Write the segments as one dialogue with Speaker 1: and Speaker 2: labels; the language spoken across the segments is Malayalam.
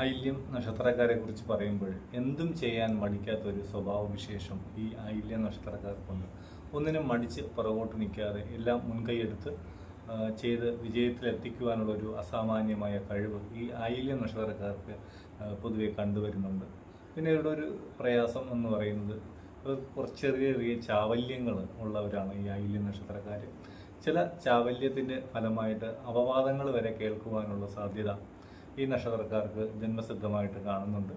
Speaker 1: ആയില്യം നക്ഷത്രക്കാരെ കുറിച്ച് പറയുമ്പോൾ എന്തും ചെയ്യാൻ മടിക്കാത്ത ഒരു സ്വഭാവവിശേഷം ഈ ആയില്യം നക്ഷത്രക്കാർക്കുണ്ട്. ഒന്നിനും മടിച്ച് പുറകോട്ട് നിൽക്കാതെ എല്ലാം മുൻകൈയെടുത്ത് ചെയ്ത് വിജയത്തിലെത്തിക്കുവാനുള്ള ഒരു അസാമാന്യമായ കഴിവ് ഈ ആയില്യം നക്ഷത്രക്കാർക്ക് പൊതുവെ കണ്ടുവരുന്നുണ്ട്. പിന്നെ ഇവരുടെ ഒരു പ്രയാസം എന്ന് പറയുന്നത് കുറച്ച് ചെറിയ ചെറിയ ചാവല്യങ്ങൾ ഉള്ളവരാണ് ഈ ആയില്യം നക്ഷത്രക്കാർ ചില ചാവല്യത്തിന്റെ ഫലമായിട്ട് അപവാദങ്ങൾ വരെ കേൾക്കുവാനുള്ള സാധ്യത ഈ നക്ഷത്രക്കാർക്ക് ജന്മസിദ്ധമായിട്ട് കാണുന്നുണ്ട്.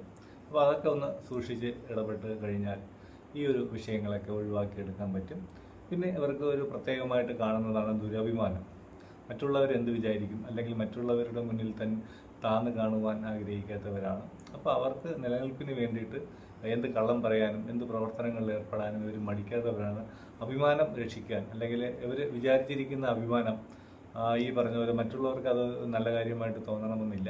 Speaker 1: അപ്പോൾ അതൊക്കെ ഒന്ന് സൂക്ഷിച്ച് ഇടപെട്ട് കഴിഞ്ഞാൽ ഈ ഒരു വിഷയങ്ങളൊക്കെ ഒഴിവാക്കിയെടുക്കാൻ പറ്റും. പിന്നെ ഇവർക്ക് ഒരു പ്രത്യേകമായിട്ട് കാണുന്നതാണ് ദുരഭിമാനം. മറ്റുള്ളവർ എന്ത് വിചാരിക്കും? അല്ലെങ്കിൽ മറ്റുള്ളവരുടെ മുന്നിൽ തൻ താന്ന് കാണുവാൻ ആഗ്രഹിക്കാത്തവരാണ്. അപ്പോൾ അവർക്ക് നിലനിൽപ്പിന് വേണ്ടിയിട്ട് എന്ത് കള്ളം പറയാനും എന്ത് പ്രവർത്തനങ്ങളിൽ ഏർപ്പെടാനും ഇവർ മടിക്കാത്തവരാണ്. അഭിമാനം രക്ഷിക്കാൻ അല്ലെങ്കിൽ ഇവർ വിചാരിച്ചിരിക്കുന്ന അഭിമാനം ഈ പറഞ്ഞ പോലെ മറ്റുള്ളവർക്ക് അത് നല്ല കാര്യമായിട്ട് തോന്നണമെന്നില്ല.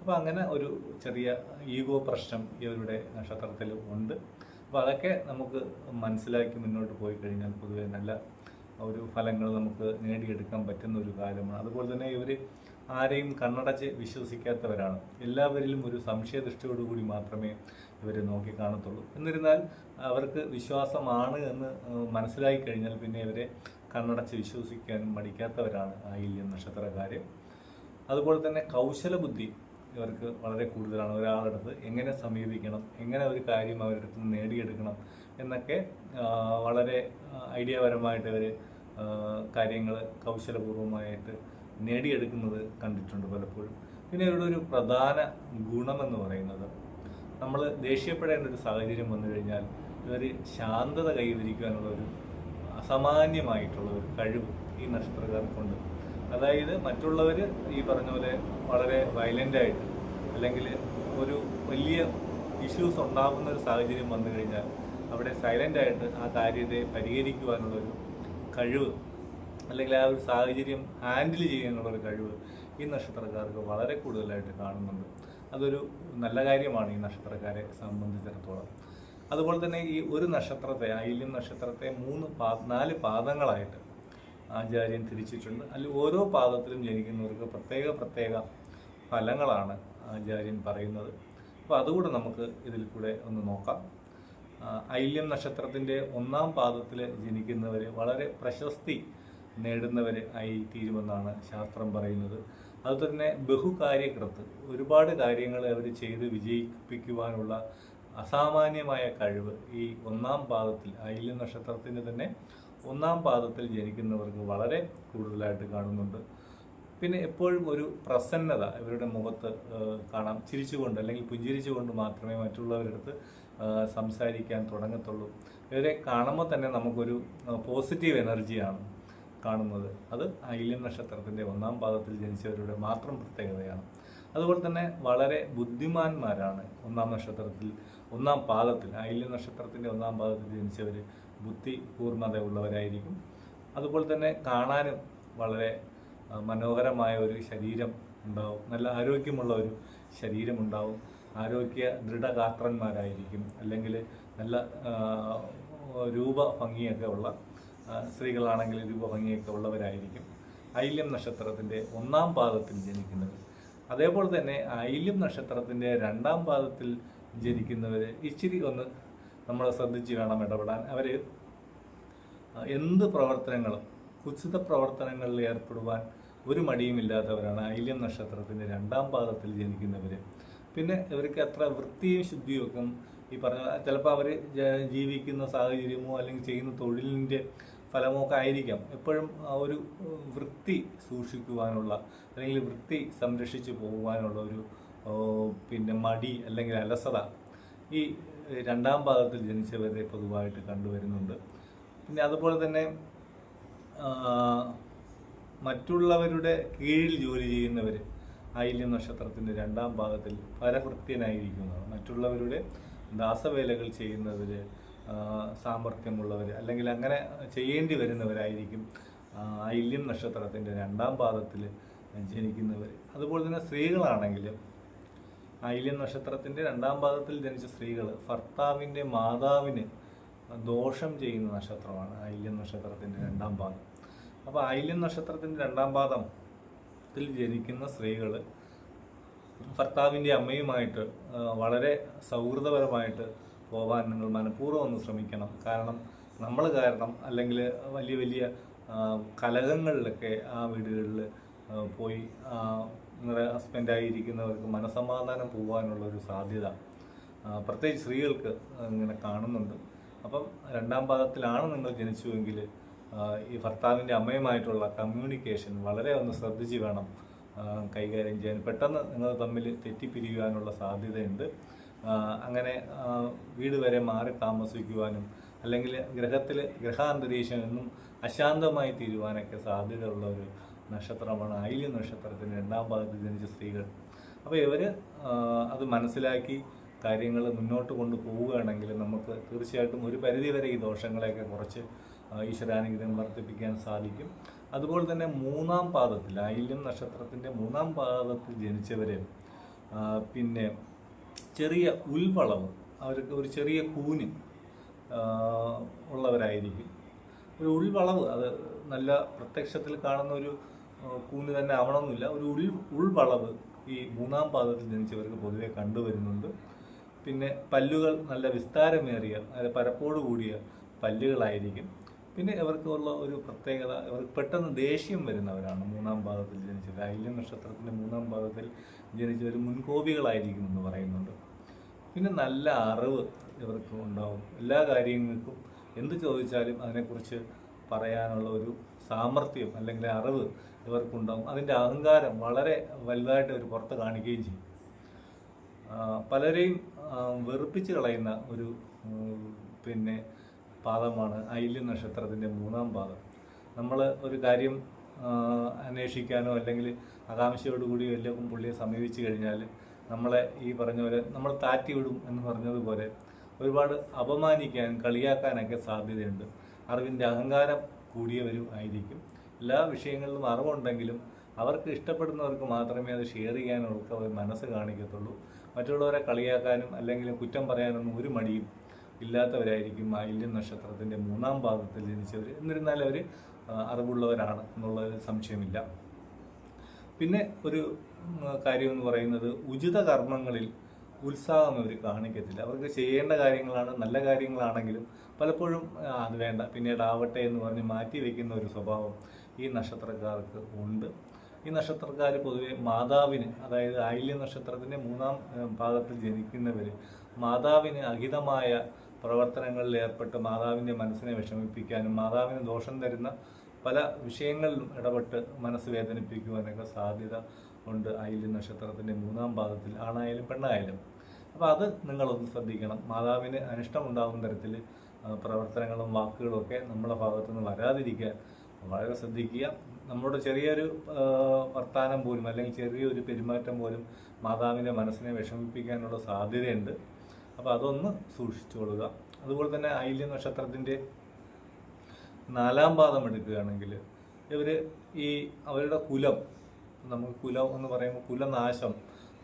Speaker 1: അപ്പോൾ അങ്ങനെ ഒരു ചെറിയ ഈഗോ പ്രശ്നം ഇവരുടെ നക്ഷത്രത്തിൽ ഉണ്ട്. അപ്പോൾ അതൊക്കെ നമുക്ക് മനസ്സിലാക്കി മുന്നോട്ട് പോയി കഴിഞ്ഞാൽ പൊതുവെ നല്ല ഒരു ഫലങ്ങൾ നമുക്ക് നേടിയെടുക്കാൻ പറ്റുന്ന ഒരു കാലമാണ് അതുപോലെ തന്നെ ഇവർ ആരെയും കണ്ണടച്ച് വിശ്വസിക്കാത്തവരാണ്. എല്ലാവരിലും ഒരു സംശയദൃഷ്ടിയോടുകൂടി മാത്രമേ ഇവർ നോക്കി കാണത്തുള്ളൂ. എന്നിരുന്നാൽ അവർക്ക് വിശ്വാസമാണ് എന്ന് മനസ്സിലായി കഴിഞ്ഞാൽ പിന്നെ ഇവരെ കണ്ണടച്ച് വിശ്വസിക്കാൻ മടിക്കാത്തവരാണ് ആയില്യം നക്ഷത്രക്കാർ അതുപോലെ തന്നെ കൗശല ബുദ്ധി ഇവർക്ക് വളരെ കൂടുതലാണ്. ഒരാളുടെ അടുത്ത് എങ്ങനെ സമീപിക്കണം എങ്ങനെ ഒരു കാര്യം അവരുടെ അടുത്ത് നേടിയെടുക്കണം എന്നൊക്കെ വളരെ ഐഡിയാപരമായിട്ട് ഇവർ കാര്യങ്ങൾ കൗശലപൂർവമായിട്ട് നേടിയെടുക്കുന്നത് കണ്ടിട്ടുണ്ട് പലപ്പോഴും. പിന്നെ ഇവരുടെ ഒരു പ്രധാന ഗുണമെന്ന് പറയുന്നത് നമ്മൾ ദേഷ്യപ്പെടേണ്ട ഒരു സാഹചര്യം വന്നു കഴിഞ്ഞാൽ ഇവർ ശാന്തത കൈവരിക്കാനുള്ള ഒരു അസാമാന്യമായിട്ടുള്ള ഒരു കഴിവ് ഈ നക്ഷത്രക്കാർക്കുണ്ട്. അതായത് മറ്റുള്ളവർ ഈ പറഞ്ഞ പോലെ വളരെ വയലന്റായിട്ട് അല്ലെങ്കിൽ ഒരു വലിയ ഇഷ്യൂസ് ഉണ്ടാകുന്ന ഒരു സാഹചര്യം വന്നു കഴിഞ്ഞാൽ അവിടെ സൈലന്റായിട്ട് ആ കാര്യത്തെ പരിഹരിക്കുവാനുള്ളൊരു കഴിവ് അല്ലെങ്കിൽ ആ ഒരു സാഹചര്യം ഹാൻഡിൽ ചെയ്യാനുള്ളൊരു കഴിവ് ഈ നക്ഷത്രക്കാർക്ക് വളരെ കൂടുതലായിട്ട് കാണുന്നുണ്ട്. അതൊരു നല്ല കാര്യമാണ് ഈ നക്ഷത്രക്കാരെ സംബന്ധിച്ചിടത്തോളം. അതുപോലെ തന്നെ ഈ ഒരു നക്ഷത്രത്തെ ആയില്യം നക്ഷത്രത്തെ മൂന്ന് പാ നാല് പാദങ്ങളായിട്ട് ആചാര്യൻ തിരിച്ചിട്ടുണ്ട്. അതിൽ ഓരോ പാദത്തിലും ജനിക്കുന്നവർക്ക് പ്രത്യേക പ്രത്യേക ഫലങ്ങളാണ് ആചാര്യൻ പറയുന്നത്. അപ്പോൾ അതുകൂടെ നമുക്ക് ഇതിൽ കൂടെ ഒന്ന് നോക്കാം. ഐല്യം നക്ഷത്രത്തിന്റെ ഒന്നാം പാദത്തിൽ ജനിക്കുന്നവർ വളരെ പ്രശസ്തി നേടുന്നവർ ആയി തീരുമെന്നാണ് ശാസ്ത്രം പറയുന്നത്. അതുതന്നെ ബഹുകാര്യകൃത്ത് ഒരുപാട് കാര്യങ്ങൾ അവർ ചെയ്ത് വിജയിപ്പിക്കുവാനുള്ള അസാമാന്യമായ കഴിവ് ഈ ഒന്നാം പാദത്തിൽ അയില നക്ഷത്രത്തിന്റെ തന്നെ ഒന്നാം പാദത്തിൽ ജനിക്കുന്നവർക്ക് വളരെ കൂടുതലായിട്ട് കാണുന്നുണ്ട്. പിന്നെ എപ്പോഴും ഒരു പ്രസന്നത ഇവരുടെ മുഖത്ത് കാണാം. ചിരിച്ചുകൊണ്ട് അല്ലെങ്കിൽ പുഞ്ചിരിച്ചുകൊണ്ട് മാത്രമേ മറ്റുള്ളവരുടെ അടുത്ത് സംസാരിക്കാൻ തുടങ്ങത്തുള്ളൂ. ഇവരെ കാണുമ്പോൾ തന്നെ നമുക്കൊരു പോസിറ്റീവ് എനർജിയാണ് കാണുന്നത്. അത് ഐല്യം നക്ഷത്രത്തിന്റെ ഒന്നാം പാദത്തിൽ ജനിച്ചവരുടെ മാത്രം പ്രത്യേകതയാണ്. അതുപോലെ തന്നെ വളരെ ബുദ്ധിമാന്മാരാണ് ഒന്നാം നക്ഷത്രത്തിൽ ഒന്നാം പാദത്തിൽ അയല്യ നക്ഷത്രത്തിന്റെ ഒന്നാം പാദത്തിൽ ജനിച്ചവർ ബുദ്ധി പൂർണത ഉള്ളവരായിരിക്കും അതുപോലെ തന്നെ കാണാനും വളരെ മനോഹരമായ ഒരു ശരീരം ഉണ്ടാവും. നല്ല ആരോഗ്യമുള്ള ഒരു ശരീരം ഉണ്ടാവും. ആരോഗ്യ ദൃഢഗാത്രന്മാരായിരിക്കും. അല്ലെങ്കിൽ നല്ല രൂപ ഭംഗിയൊക്കെ ഉള്ള സ്ത്രീകളാണെങ്കിൽ രൂപ ഭംഗിയൊക്കെ ഉള്ളവരായിരിക്കും. ഐല്യം നക്ഷത്രത്തിന്റെ ഒന്നാം പാദത്തിൽ ജനിക്കുന്നത്. അതേപോലെ തന്നെ ഐല്യം നക്ഷത്രത്തിന്റെ രണ്ടാം പാദത്തിൽ ജനിക്കുന്നവർ ഇച്ചിരി ഒന്ന് നമ്മൾ ശ്രദ്ധിച്ച് വേണം ഇടപെടാൻ അവർ എന്ത് പ്രവർത്തനങ്ങളും കുത്സിത പ്രവർത്തനങ്ങളിൽ ഏർപ്പെടുവാൻ ഒരു മടിയുമില്ലാത്തവരാണ് ഐല്യം നക്ഷത്രത്തിന്റെ രണ്ടാം പാദത്തിൽ ജനിക്കുന്നവർ പിന്നെ ഇവർക്ക് അത്ര വൃത്തിയും ശുദ്ധിയും ഒക്കെ ഈ പറഞ്ഞ ചിലപ്പോൾ അവർ ജീവിക്കുന്ന സാഹചര്യമോ അല്ലെങ്കിൽ ചെയ്യുന്ന തൊഴിലിന്റെ ഫലമോ ഒക്കെ ആയിരിക്കാം. എപ്പോഴും ഒരു വൃത്തി സൂക്ഷിക്കുവാനുള്ള അല്ലെങ്കിൽ വൃത്തി സംരക്ഷിച്ചു പോകുവാനുള്ള ഒരു പിന്നെ മടി അല്ലെങ്കിൽ അലസത ഈ രണ്ടാം ഭാഗത്തിൽ ജനിച്ചവരെ പൊതുവായിട്ട് കണ്ടുവരുന്നുണ്ട്. പിന്നെ അതുപോലെ തന്നെ മറ്റുള്ളവരുടെ കീഴിൽ ജോലി ചെയ്യുന്നവർ ആയില്യം നക്ഷത്രത്തിന്റെ രണ്ടാം ഭാഗത്തിൽ പരഭൃത്യനായിരിക്കുന്നതാണ് മറ്റുള്ളവരുടെ ദാസവേലകൾ ചെയ്യുന്നവർ സാമർഥ്യമുള്ളവർ അല്ലെങ്കിൽ അങ്ങനെ ചെയ്യേണ്ടി വരുന്നവരായിരിക്കും ആയില്യം നക്ഷത്രത്തിന്റെ രണ്ടാം പാദത്തിൽ ജനിക്കുന്നവർ അതുപോലെ തന്നെ സ്ത്രീകളാണെങ്കിൽ ഐല്യം നക്ഷത്രത്തിന്റെ രണ്ടാം പാദത്തിൽ ജനിച്ച സ്ത്രീകൾ ഭർത്താവിന്റെ മാതാവിന് ദോഷം ചെയ്യുന്ന നക്ഷത്രമാണ് ഐലിയൻ നക്ഷത്രത്തിന്റെ രണ്ടാം പാദം. അപ്പോൾ ഐലിയൻ നക്ഷത്രത്തിന്റെ രണ്ടാം പാദത്തിൽ ജനിക്കുന്ന സ്ത്രീകൾ ഭർത്താവിന്റെ അമ്മയുമായിട്ട് വളരെ സൗഹൃദപരമായിട്ട് പോകാൻ നിങ്ങൾ മനഃപൂർവം ഒന്ന് ശ്രമിക്കണം. കാരണം നമ്മൾ കാരണം അല്ലെങ്കിൽ വലിയ വലിയ കലഹങ്ങളിലൊക്കെ ആ വീടുകളിൽ പോയി ഹസ്ബൻഡായിരിക്കുന്നവർക്ക് മനസമാധാനം പോകാനുള്ള ഒരു സാധ്യത പ്രത്യേകിച്ച് സ്ത്രീകൾക്ക് ഇങ്ങനെ കാണുന്നുണ്ട്. അപ്പം രണ്ടാം പാദത്തിലാണ് നിങ്ങൾ ജനിച്ചുവെങ്കിൽ ഈ ഭർത്താവിന്റെ അമ്മയുമായിട്ടുള്ള കമ്മ്യൂണിക്കേഷൻ വളരെ ഒന്ന് ശ്രദ്ധിച്ച് വേണം കൈകാര്യം ചെയ്യാൻ. പെട്ടെന്ന് നിങ്ങൾ തമ്മിൽ തെറ്റിപ്പിരിയുവാനുള്ള സാധ്യതയുണ്ട്. അങ്ങനെ വീട് വരെ മാറി താമസിക്കുവാനും അല്ലെങ്കിൽ ഗ്രഹത്തിൽ ഗ്രഹാന്തരീക്ഷം എന്നും അശാന്തമായി തീരുവാനൊക്കെ സാധ്യതയുള്ള ഒരു നക്ഷത്രമാണ്. ഐല്യ നക്ഷത്രത്തിന്റെ രണ്ടാം ഭാഗത്ത് ജനിച്ച സ്ത്രീകൾ. അപ്പോൾ ഇവർ അത് മനസ്സിലാക്കി കാര്യങ്ങൾ മുന്നോട്ട് കൊണ്ടു പോവുകയാണെങ്കിൽ നമുക്ക് തീർച്ചയായിട്ടും ഒരു പരിധിവരെ ഈ ദോഷങ്ങളെയൊക്കെ കുറച്ച് ഈശ്വരാനുഗ്രഹം വർദ്ധിപ്പിക്കാൻ സാധിക്കും. അതുപോലെ തന്നെ മൂന്നാം പാദത്തിൽ ഐല്യം നക്ഷത്രത്തിന്റെ മൂന്നാം പാദത്തിൽ ജനിച്ചവരെ പിന്നെ ചെറിയ ഉൾവളവ് അവർക്ക് ഒരു ചെറിയ കൂന് ഉള്ളവരായിരിക്കും. ഒരു ഉൾവളവ് അത് നല്ല പ്രത്യക്ഷത്തിൽ കാണുന്ന ഒരു കൂന് തന്നെ ആവണമെന്നില്ല. ഒരു ഉൾ ഉൾവളവ് ഈ മൂന്നാം പാദത്തിൽ ജനിച്ചവർക്ക് പൊതുവെ കണ്ടുവരുന്നുണ്ട്. പിന്നെ പല്ലുകൾ നല്ല വിസ്താരമേറിയ അതായത് പരപ്പോട് കൂടിയ പല്ലുകളായിരിക്കും. പിന്നെ ഇവർക്കുള്ള ഒരു പ്രത്യേകത ഇവർക്ക് പെട്ടെന്ന് ദേഷ്യം വരുന്നവരാണ് മൂന്നാം പാദത്തിൽ ജനിച്ചത്. ഐല്യം നക്ഷത്രത്തിന്റെ മൂന്നാം പാദത്തിൽ ജനിച്ചവർ മുൻകോപികളായിരിക്കും എന്ന് പറയുന്നുണ്ട്. പിന്നെ നല്ല അറിവ് ഇവർക്ക് ഉണ്ടാവും. എല്ലാ കാര്യങ്ങൾക്കും എന്ത് ചോദിച്ചാലും അതിനെക്കുറിച്ച് പറയാനുള്ള ഒരു സാമർഥ്യം അല്ലെങ്കിൽ അറിവ് ഇവർക്കുണ്ടാവും. അതിന്റെ അഹങ്കാരം വളരെ വലുതായിട്ട് അവർ പുറത്ത് കാണിക്കുകയും ചെയ്യും. പലരെയും വെറുപ്പിച്ച് കളയുന്ന ഒരു പിന്നെ പാദമാണ് ഐല്യ നക്ഷത്രത്തിന്റെ മൂന്നാം പാദം. നമ്മൾ ഒരു കാര്യം അന്വേഷിക്കാനോ അല്ലെങ്കിൽ ആകാംക്ഷയോടുകൂടി വല്ലതും പുള്ളിയെ സമീപിച്ചു കഴിഞ്ഞാൽ നമ്മളെ ഈ പറഞ്ഞ പോലെ നമ്മൾ താറ്റി വിടും എന്ന് പറഞ്ഞതുപോലെ ഒരുപാട് അപമാനിക്കാനും കളിയാക്കാനൊക്കെ സാധ്യതയുണ്ട്. അറിവിന്റെ അഹങ്കാരം കൂടിയവരും ആയിരിക്കും. എല്ലാ വിഷയങ്ങളിലും അറിവുണ്ടെങ്കിലും അവർക്ക് ഇഷ്ടപ്പെടുന്നവർക്ക് മാത്രമേ അത് ഷെയർ ചെയ്യാനുള്ള മനസ്സ് കാണിക്കത്തുള്ളൂ. മറ്റുള്ളവരെ കളിയാക്കാനും അല്ലെങ്കിൽ കുറ്റം പറയാനൊന്നും ഒരു മടിയും ഇല്ലാത്തവരായിരിക്കും മാലിന്യ നക്ഷത്രത്തിന്റെ മൂന്നാം ഭാഗത്തിൽ ജനിച്ചവർ എന്നിരുന്നാലും അവർ അറിവുള്ളവരാണ് എന്നുള്ള സംശയമില്ല. പിന്നെ ഒരു കാര്യം എന്ന് പറയുന്നത് ഉചിത കർമ്മങ്ങളിൽ ഉത്സാഹം അവർ കാണിക്കത്തില്ല. അവർക്ക് ചെയ്യേണ്ട കാര്യങ്ങളാണ് നല്ല കാര്യങ്ങളാണെങ്കിലും പലപ്പോഴും അത് വേണ്ട. പിന്നീട് ആവട്ടെ എന്ന് പറഞ്ഞ് മാറ്റി വയ്ക്കുന്ന ഒരു സ്വഭാവം ഈ നക്ഷത്രക്കാർക്ക് ഉണ്ട്. ഈ നക്ഷത്രക്കാർ പൊതുവെ മാതാവിന് അതായത് ആയില്യ നക്ഷത്രത്തിന്റെ മൂന്നാം ഭാഗത്തിൽ ജനിക്കുന്നവർ മാതാവിന് അഹിതമായ പ്രവർത്തനങ്ങളിൽ ഏർപ്പെട്ട് മാതാവിന്റെ മനസ്സിനെ വിഷമിപ്പിക്കാനും മാതാവിന് ദോഷം തരുന്ന പല വിഷയങ്ങളിലും ഇടപെട്ട് മനസ്സ് വേദനിപ്പിക്കുവാനൊക്കെ സാധ്യത ഉണ്ട് ആയില്യ നക്ഷത്രത്തിന്റെ മൂന്നാം പാദത്തിൽ ആണായാലും പെണ്ണായാലും. അപ്പോൾ അത് നിങ്ങളൊന്ന് ശ്രദ്ധിക്കണം. മാതാവിന് അനിഷ്ടമുണ്ടാകുന്ന തരത്തിൽ പ്രവർത്തനങ്ങളും വാക്കുകളും ഒക്കെ നമ്മളെ ഭാഗത്തുനിന്ന് വരാതിരിക്കാൻ വളരെ ശ്രദ്ധിക്കുക. നമ്മുടെ ചെറിയൊരു വർത്താനം പോലും അല്ലെങ്കിൽ ചെറിയൊരു പെരുമാറ്റം പോലും മാതാവിന്റെ മനസ്സിനെ വിഷമിപ്പിക്കാനുള്ള സാധ്യതയുണ്ട്. അപ്പോൾ അതൊന്ന് സൂക്ഷിച്ചുകൊള്ളുക അതുപോലെ തന്നെ ഐല്യ നക്ഷത്രത്തിന്റെ നാലാം പാദം എടുക്കുകയാണെങ്കിൽ ഇവർ ഈ അവരുടെ കുലം നമുക്ക് കുലം എന്ന് പറയുമ്പോൾ കുലനാശം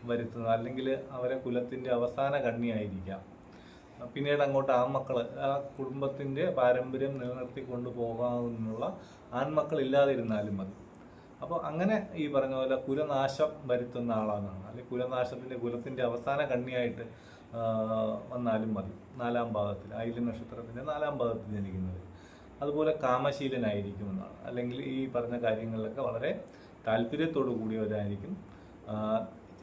Speaker 1: വരുത്തുന്ന അല്ലെങ്കിൽ അവരെ കുലത്തിന്റെ അവസാന കണ്ണിയായിരിക്കാം. പിന്നീട് അങ്ങോട്ട് ആൺമക്കൾ ആ കുടുംബത്തിന്റെ പാരമ്പര്യം നിലനിർത്തി കൊണ്ടുപോകാമെന്നുള്ള ആൺമക്കൾ ഇല്ലാതിരുന്നാലും മതി. അപ്പോൾ അങ്ങനെ ഈ പറഞ്ഞ പോലെ കുലനാശം വരുത്തുന്ന ആളാണെന്നാണ് അല്ലെങ്കിൽ കുലനാശത്തിന്റെ കുലത്തിന്റെ അവസാന കണ്ണിയായിട്ട് വന്നാലും മതി. നാലാം ഭാഗത്തിൽ ആയില്യം നക്ഷത്രത്തിന്റെ നാലാം ഭാഗത്തിൽ ജനിക്കുന്നത്. അതുപോലെ കാമശീലനായിരിക്കുമെന്നാണ് അല്ലെങ്കിൽ ഈ പറഞ്ഞ കാര്യങ്ങളിലൊക്കെ വളരെ താല്പര്യത്തോടു കൂടിയവരായിരിക്കും.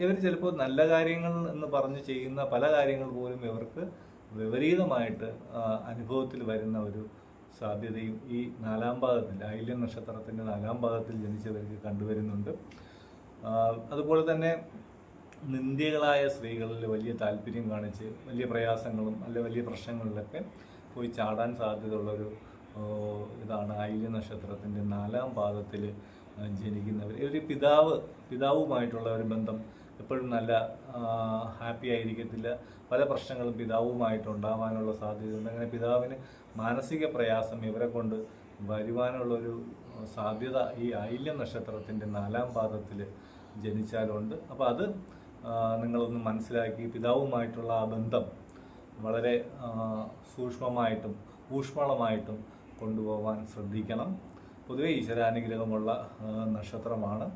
Speaker 1: ഇവർ ചിലപ്പോൾ നല്ല കാര്യങ്ങൾ എന്ന് പറഞ്ഞ് ചെയ്യുന്ന പല കാര്യങ്ങൾ പോലും ഇവർക്ക് വിപരീതമായിട്ട് അനുഭവത്തിൽ വരുന്ന ഒരു സാധ്യതയും ഈ നാലാം ഭാഗത്തിൽ ഐല്യം നക്ഷത്രത്തിന്റെ നാലാം ഭാഗത്തിൽ ജനിച്ചവർക്ക് കണ്ടുവരുന്നുണ്ട്. അതുപോലെ തന്നെ നിന്ദ്യകളായ സ്ത്രീകളിൽ വലിയ താല്പര്യം കാണിച്ച് വലിയ പ്രയാസങ്ങളും അല്ലെ വലിയ പ്രശ്നങ്ങളിലൊക്കെ പോയി ചാടാൻ സാധ്യതയുള്ളൊരു ഇതാണ് ഐല്യ നക്ഷത്രത്തിന്റെ നാലാം പാദത്തിൽ ജനിക്കുന്നവർ. ഒരു പിതാവ് പിതാവുമായിട്ടുള്ള ഒരു ബന്ധം എപ്പോഴും നല്ല ഹാപ്പി ആയിരിക്കത്തില്ല. പല പ്രശ്നങ്ങളും പിതാവുമായിട്ട് ഉണ്ടാവാനുള്ള സാധ്യതയുണ്ട്. അങ്ങനെ പിതാവിന് മാനസിക പ്രയാസം ഇവരെ കൊണ്ട് വരുവാനുള്ളൊരു സാധ്യത ഈ ഐല്യ നക്ഷത്രത്തിന്റെ നാലാം പാദത്തിൽ ജനിച്ചാലുണ്ട്. അപ്പോൾ അത് നിങ്ങളൊന്ന് മനസ്സിലാക്കി പിതാവുമായിട്ടുള്ള ആ ബന്ധം വളരെ സൂക്ഷ്മമായിട്ടും ഊഷ്മളമായിട്ടും കൊണ്ടുപോകാൻ ശ്രദ്ധിക്കണം. പൊതുവെ ഈശ്വരാനുഗ്രഹമുള്ള നക്ഷത്രമാണ്.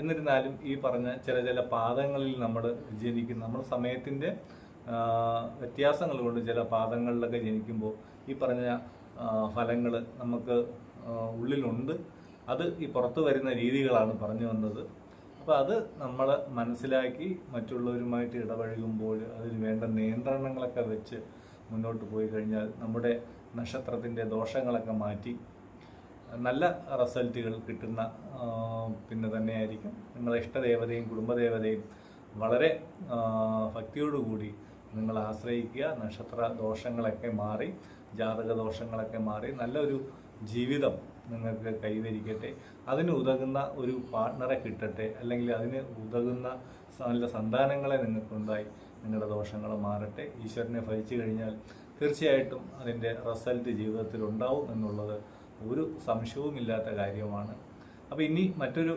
Speaker 1: എന്നിരുന്നാലും ഈ പറഞ്ഞ ചില ചില പാദങ്ങളിൽ നമ്മൾ ജനിക്കുന്ന നമ്മൾ സമയത്തിന്റെ വ്യത്യാസങ്ങൾ കൊണ്ട് ചില പാദങ്ങളിലൊക്കെ ജനിക്കുമ്പോൾ ഈ പറഞ്ഞ ഫലങ്ങൾ നമുക്ക് ഉള്ളിലുണ്ട്. അത് ഈ പുറത്തു വരുന്ന രീതികളാണ് പറഞ്ഞു വന്നത്. അപ്പോൾ അത് നമ്മൾ മനസ്സിലാക്കി മറ്റുള്ളവരുമായിട്ട് ഇടപഴകുമ്പോൾ അതിന് വേണ്ട നിയന്ത്രണങ്ങളൊക്കെ വെച്ച് മുന്നോട്ട് പോയി കഴിഞ്ഞാൽ നമ്മുടെ നക്ഷത്രത്തിന്റെ ദോഷങ്ങളൊക്കെ മാറ്റി നല്ല റിസൾട്ടുകൾ കിട്ടുന്ന പിന്നെ തന്നെയായിരിക്കും. നിങ്ങളെ ഇഷ്ടദേവതയും കുടുംബദേവതയും വളരെ ഭക്തിയോടുകൂടി നിങ്ങൾ ആശ്രയിക്കുക. നക്ഷത്ര ദോഷങ്ങളൊക്കെ മാറി ജാതക ദോഷങ്ങളൊക്കെ മാറി നല്ലൊരു ജീവിതം നിങ്ങൾക്ക് കൈവരിക്കട്ടെ. അതിന് ഉതകുന്ന ഒരു പാർട്ട്ണറെ കിട്ടട്ടെ. അല്ലെങ്കിൽ അതിന് ഉതകുന്ന നല്ല സന്താനങ്ങളെ നിങ്ങൾക്കുണ്ടായി നിങ്ങളുടെ ദോഷങ്ങൾ മാറട്ടെ. ഈശ്വരനെ ഭരിച്ചു കഴിഞ്ഞാൽ തീർച്ചയായിട്ടും അതിന്റെ റിസൾട്ട് ജീവിതത്തിൽ ഉണ്ടാവും എന്നുള്ളത് ഒരു സംശയവുമില്ലാത്ത കാര്യമാണ്. അപ്പോൾ ഇനി മറ്റൊരു